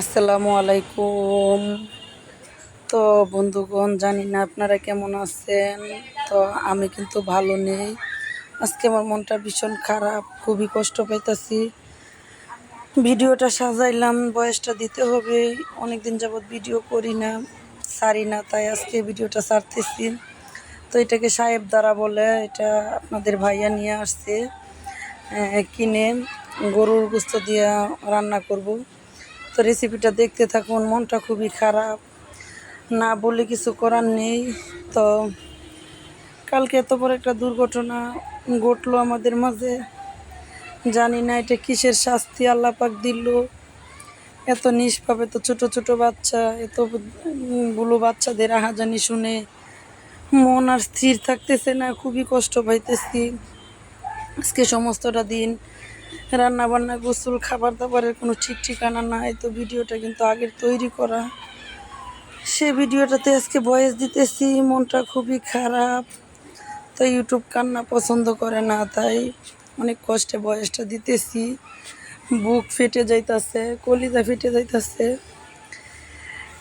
আসসালামু আলাইকুম। তো বন্ধুগণ, জানি না আপনারা কেমন আছেন? তো আমি কিন্তু ভালো নেই। আজকে আমার মনটা ভীষণ খারাপ, খুবই কষ্ট পাইতাছি। ভিডিওটা সাজাইলাম, বয়সটা দিতে হবে। অনেক দিন যাবৎ ভিডিও করি না, সারি না, তাই আজকে ভিডিওটা ছাড়তেছি তো এটাকে সাহেব দ্বারা বলে, এটা আপনাদের ভাইয়া নিয়ে আসছে কিনে গরুর গোস্ত দিয়ে রান্না করব। তো রেসিপিটা দেখতে থাকুন, মনটা খুবই খারাপ। না বলে কিছু করার নেই। তো কালকে এত বড় একটা দুর্ঘটনা ঘটলো আমাদের মাঝে। জানি না এটা কিসের শাস্তি আল্লাহ পাক দিল। এত নিষ্পাপ এত ছোট ছোট বাচ্চা, এতগুলো বাচ্চাদের আহাজানি শুনে মন আর স্থির থাকতেছে না, খুবই কষ্ট পাইতেছি। আজকে সমস্তটা দিন রান্না বান্না গোসল খাবার দাবারের কোনো ঠিক ঠিকানা নাই তো ভিডিওটা কিন্তু আগের তৈরি করা। সে ভিডিওটাতে আজকে বয়স দিতেছি, মনটা খুবই খারাপ। তো ইউটিউব কান্না পছন্দ করে না, তাই অনেক কষ্টে বয়সটা দিতেছি। বুক ফেটে যাইতাছে, কলিজা ফেটে যাইতাছে।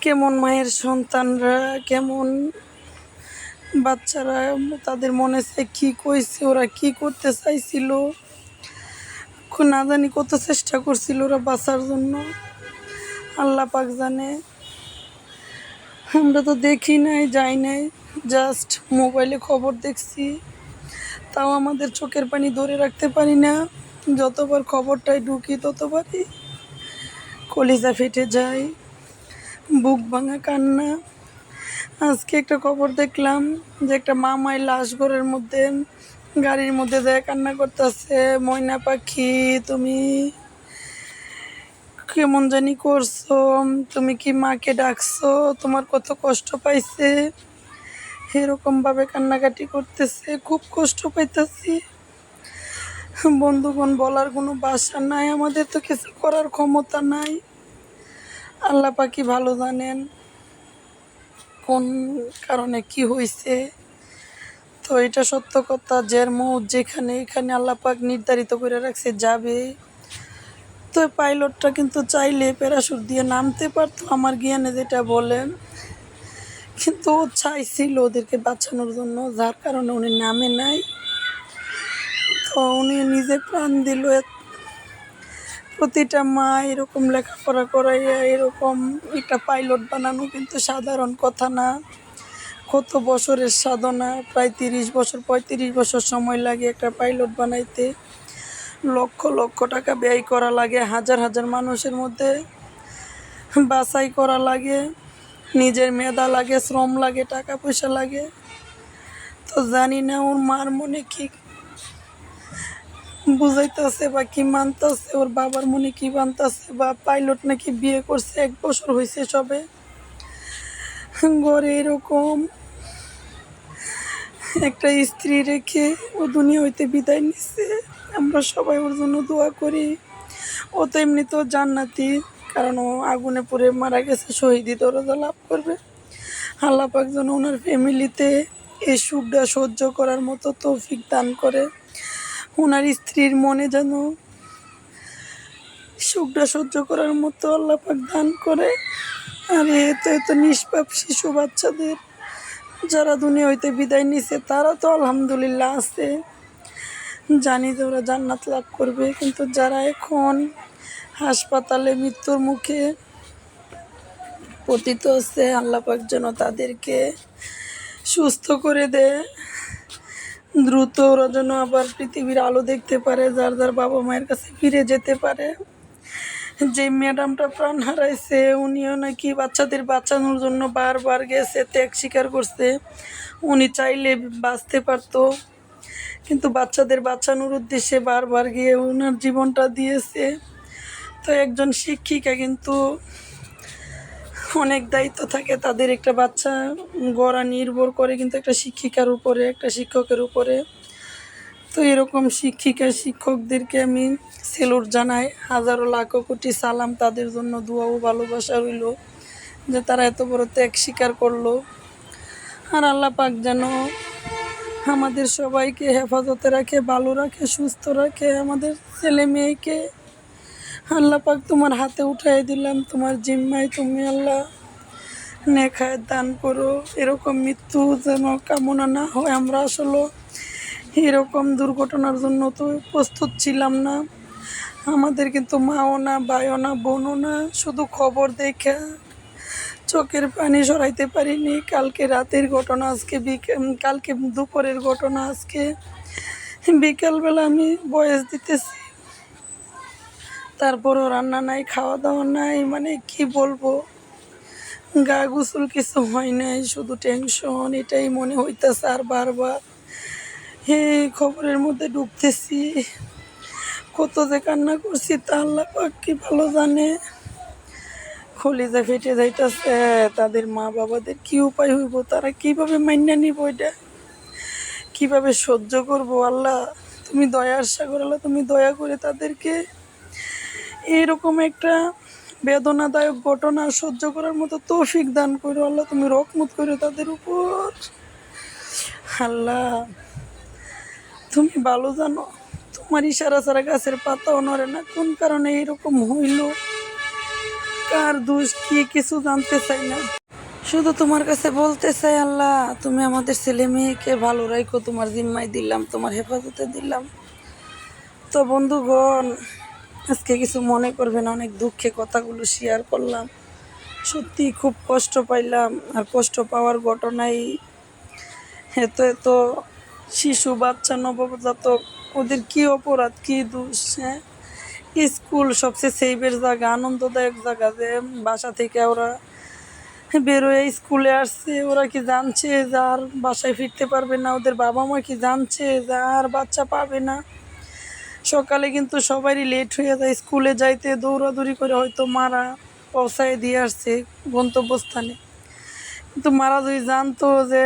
কেমন মায়ের সন্তানরা, কেমন বাচ্চারা, তাদের মনে চায় কী কইছে, ওরা কি করতে চাইছিল? এখন না জানি কত চেষ্টা করছিল ওরা বাঁচার জন্য। আল্লাহ পাক জানে। আমরা তো দেখি নাই, যাই নাই জাস্ট মোবাইলে খবর দেখছি। তাও আমাদের চোখের পানি ধরে রাখতে পারি না। যতবার খবরটাই ঢুকি ততবারই কলিজা ফেটে যায়। বুক ভাঙা কান্না। আজকে একটা খবর দেখলাম যে একটা মামাই লাশ ঘরের মধ্যে, গাড়ির মধ্যে যায় কান্না করতেছে, ময়না পাখি, তুমি কেমন জানি করছ? তুমি কি মাকে ডাকছো? তোমার কত কষ্ট পাইছে? এরকমভাবে কান্নাকাটি করতেছে, খুব কষ্ট পাইতেছি। বন্ধুগণ, বলার কোনো বাসা নাই, আমাদের তো কিছু করার ক্ষমতা নাই। আল্লাহ পাখি ভালো জানেন? কোন কারণে কি হয়েছে তো এটা সত্য কথা, জের মৌত যেখানে এখানে আল্লাহ পাক নির্ধারিত করে রাখছে যাবে। তো পাইলটটা কিন্তু চাইলে প্যারাশুট দিয়ে নামতে পারতো, আমার জ্ঞানে যেটা বলেন। কিন্তু ও চাইছিল ওদেরকে বাঁচানোর জন্য, যার কারণে উনি নামে নাই। তো উনি নিজে প্রাণ দিল প্রতিটা মা এরকম লেখাপড়া করাইয়া এরকম একটা পাইলট বানানো কিন্তু সাধারণ কথা না। কত বছরের সাধনা, প্রায় তিরিশ বছর, পঁয়ত্রিশ বছর সময় লাগে একটা পাইলট বানাইতে। লক্ষ লক্ষ টাকা ব্যয় করা লাগে, হাজার হাজার মানুষের মধ্যে বাছাই করা লাগে, নিজের মেধা লাগে, শ্রম লাগে, টাকা পয়সা লাগে। তো জানি না ওর মার মনে কি বুঝাইতেছে বা কি মানতেছে, ওর বাবার মনে কি মানতেছে বা পাইলট নাকি বিয়ে করছে, এক বছর হয়েছে সবে। ঘরে এরকম একটা স্ত্রী রেখে ও দুনিয়া হইতে বিদায় নিচ্ছে আমরা সবাই ওর জন্য দোয়া করি। ও তো এমনিতেও জান্নাতি, কারণ ও আগুনে পুড়ে মারা গেছে শহীদি দরজা লাভ করবে। আল্লাহ পাক যেন ওনার ফ্যামিলিতে এই সুখটা সহ্য করার মতো তৌফিক দান করে। ওনার স্ত্রীর মনে যেন সুখটা সহ্য করার মতো আল্লাহ পাক দান করে। আর এত এত নিষ্পাপ শিশু বাচ্চাদের যারা দুনিয়া হইতে বিদায় নিছে, তারা তো আলহামদুলিল্লাহ আছে। জানি যে ওরা জান্নাত লাভ করবে, কিন্তু যারা এখন হাসপাতালে মৃত্যুর মুখে পতিত হচ্ছে আল্লাপাক যেন তাদেরকে সুস্থ করে দেয়। দ্রুত ওরা যেন আবার পৃথিবীর আলো দেখতে পারে, যার যার বাবা মায়ের কাছে ফিরে যেতে পারে। যে ম্যাডামটা প্রাণ হারাইছে, উনিও নাকি বাচ্চাদের বাঁচানোর জন্য বারবার গেছে, ত্যাগ স্বীকার করছে। উনি চাইলে বাঁচতে পারতো, কিন্তু বাচ্চাদের বাঁচানোর উদ্দেশ্যে বারবার গিয়ে ওনার জীবনটা দিয়েছে। তো একজন শিক্ষিকা কিন্তু অনেক দায়িত্ব থাকে, তাদের একটা বাচ্চা গড়া নির্ভর করে কিন্তু একটা শিক্ষিকার উপরে, একটা শিক্ষকের উপরে। তো এরকম শিক্ষিকা, শিক্ষকদেরকে আমি সেলুট জানাই। হাজারো, লাখো কোটি সালাম তাদের জন্য, দোয়া ও ভালোবাসা রইল যে তারা এত বড় ত্যাগ স্বীকার করল। আর আল্লাহ পাক যেন আমাদের সবাইকে হেফাজতে রাখে, ভালো রাখে, সুস্থ রাখে, আমাদের ছেলে মেয়েকে আল্লাহ পাক তোমার হাতে উঠাই দিলাম, তোমার জিম্মায় তুমি আল্লাহ নেখায় দান করো। এরকম মৃত্যু যেন কামনা না হয় আমরা আসলে। এরকম দুর্ঘটনার জন্য তো প্রস্তুত ছিলাম না। আমাদের কিন্তু মাও না বায়ও না, বোনও না, শুধু খবর দেখে চোখের পানি সরাইতে পারিনি। কালকে রাতের ঘটনা, আজকে কালকে দুপুরের ঘটনা, আজকে বিকেলবেলা আমি বয়স দিতেছি। তারপরও রান্না নাই খাওয়া দাওয়া নাই মানে কি বলব? গা গোসল কিছু হয় নাই, শুধু টেনশন এটাই মনে হইতেছে আর বারবার। এই খবরের মধ্যে ডুবতেছি। কত যে কান্না করছি তা আল্লাহ কি ভালো জানে। খলিজা ফেটে যাইতেছে, তাদের মা বাবাদের কি উপায় হইব, তারা কীভাবে মাইনা নিব এটা? কীভাবে সহ্য করব আল্লাহ? তুমি দয়ার সাগর আল্লাহ, তুমি দয়া করে তাদেরকে এরকম একটা বেদনাদায়ক ঘটনা সহ্য করার মতো তৌফিক দান করো আল্লাহ, তুমি রকমত করো তাদের উপর। আল্লাহ, তুমি ভালো জানো, তোমার ইশারা সারা গাছের পাতাও নড়ে না। কোন কারণে এরকম হইল? কার দোষ? কি কিছু জানতে চাই না। শুধু তোমার কাছে বলতে চাই আল্লাহ, তুমি আমাদের ছেলে মেয়েকে ভালো রাখো তোমার জিম্মায় দিলাম, তোমার হেফাজতে দিলাম। তো বন্ধুগণ আজকে কিছু মনে করবে না, অনেক দুঃখে কথাগুলো শেয়ার করলাম। সত্যি খুব কষ্ট পাইলাম আর কষ্ট পাওয়ার ঘটনাই এত এত শিশু, বাচ্চা, নবজাতক, ওদের কি অপরাধ, কি দোষ হ্যাঁ? স্কুল সবচেয়ে সেফের জায়গা, আনন্দদায়ক জায়গা যে বাসা থেকে ওরা বেরোয়, স্কুলে আসছে, ওরা কি জানছে যে আর বাসায় ফিরতে পারবে না, ওদের বাবা মা কি জানছে যে আর বাচ্চা পাবে না? সকালে কিন্তু সবারই লেট হয়ে যায়। স্কুলে যাইতে দৌড়াদৌড়ি করে হয়তো মারা পৌঁছায় দিয়ে আসছে গন্তব্যস্থানে। কিন্তু মারা যদি জানতো যে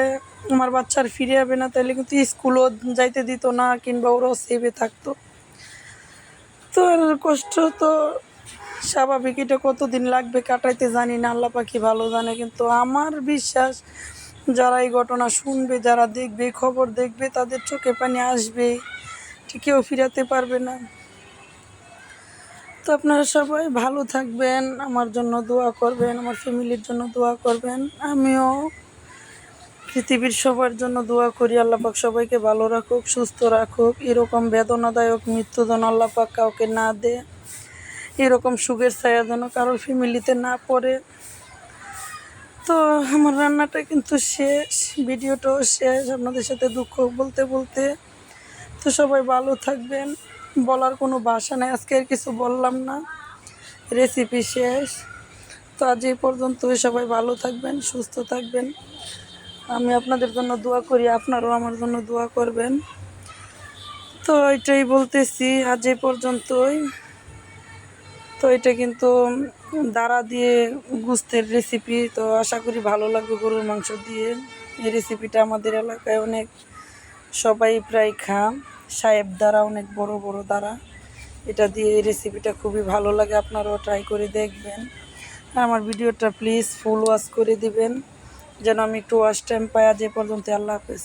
আমার বাচ্চার ফিরে যাবে না, তাহলে কিন্তু স্কুলও যাইতে দিত না, কিংবা ওরাও সেভে থাকতো। তো কষ্ট তো স্বাভাবিক, এটা কতদিন লাগবে কাটাইতে জানি না, আল্লাহ পাখি ভালো জানে। কিন্তু আমার বিশ্বাস, যারা এই ঘটনা শুনবে, যারা দেখবে, খবর দেখবে, তাদের চোখে পানি আসবে। কেউ ফিরাতে পারবে না। তো আপনারা সবাই ভালো থাকবেন, আমার জন্য দোয়া করবেন, আমার ফ্যামিলির জন্য দোয়া করবেন। আমিও পৃথিবীর সবার জন্য দোয়া করি আল্লাপাক সবাইকে ভালো রাখুক, সুস্থ রাখুক। এরকম বেদনাদায়ক মৃত্যু যেন আল্লাপাক কাউকে না দে এরকম সুখের ছায়া যেন কারোর ফ্যামিলিতে না পড়ে। তো আমার রান্নাটা কিন্তু শেষ, ভিডিওটাও শেষ। আপনাদের সাথে দুঃখ বলতে বলতে তো সবাই ভালো থাকবেন। বলার কোনো ভাষা নেই। আজকে আর কিছু বললাম না। রেসিপি শেষ। তো আজ এই পর্যন্ত সবাই ভালো থাকবেন, সুস্থ থাকবেন। আমি আপনাদের জন্য দোয়া করি, আপনারাও আমার জন্য দোয়া করবেন। তো এটাই বলতেছি, আজ এই পর্যন্তই। তো এটা কিন্তু দাঁড়া দিয়ে গুস্তের রেসিপি তো আশা করি ভালো লাগবে গরুর মাংস দিয়ে। এই রেসিপিটা আমাদের এলাকায় অনেক সবাই প্রায় খা সাহেব দ্বারা, অনেক বড় বড় দ্বারা। এটা দিয়ে এই রেসিপিটা খুবই ভালো লাগে, আপনারাও ট্রাই করে দেখবেন। আমার ভিডিওটা প্লিজ ফুল ওয়াশ করে দিবেন, যেন আমি একটু ওয়াশ টাইম পাই, আজ এ পর্যন্ত আল্লাহ হাফেজ।